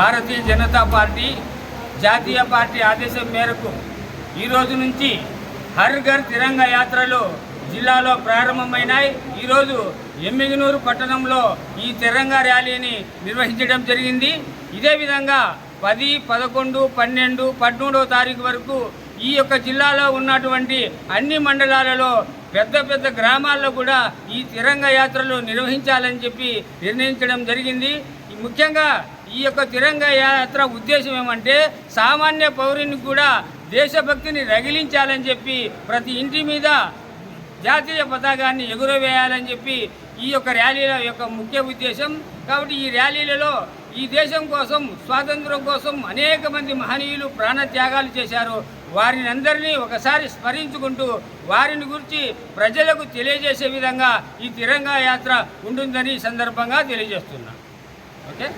భారతీయ Janata party జాతీయ party ఆదేశం మేరకు ఈ రోజు నుంచి హర్ ఘర్ తిరంగ యాత్రలు జిల్లాలో ప్రారంభమైనాయి. ఈరోజు ఎమ్మిగనూరు పట్టణంలో ఈ తిరంగా ర్యాలీని నిర్వహించడం జరిగింది. ఇదే విధంగా పది పదకొండు పన్నెండు పదమూడవ తారీఖు వరకు ఈ యొక్క జిల్లాలో ఉన్నటువంటి అన్ని మండలాలలో పెద్ద పెద్ద గ్రామాల్లో కూడా ఈ తిరంగ యాత్రలు నిర్వహించాలని చెప్పి నిర్ణయించడం జరిగింది. ముఖ్యంగా ఈ యొక్క తిరంగ యాత్ర ఉద్దేశం ఏమంటే సామాన్య పౌరుని కూడా దేశభక్తిని రగిలించాలని చెప్పి ప్రతి ఇంటి మీద జాతీయ పతాకాన్ని ఎగురవేయాలని చెప్పి ఈ యొక్క ర్యాలీల యొక్క ముఖ్య ఉద్దేశం. కాబట్టి ఈ ర్యాలీలలో ఈ దేశం కోసం స్వాతంత్రం కోసం అనేక మంది మహనీయులు ప్రాణత్యాగాలు చేశారు. వారిని అందరినీ ఒకసారి స్మరించుకుంటూ వారిని గురించి ప్రజలకు తెలియజేసే విధంగా ఈ తిరంగా యాత్ర ఉంటుందని సందర్భంగా తెలియజేస్తున్నాను okay?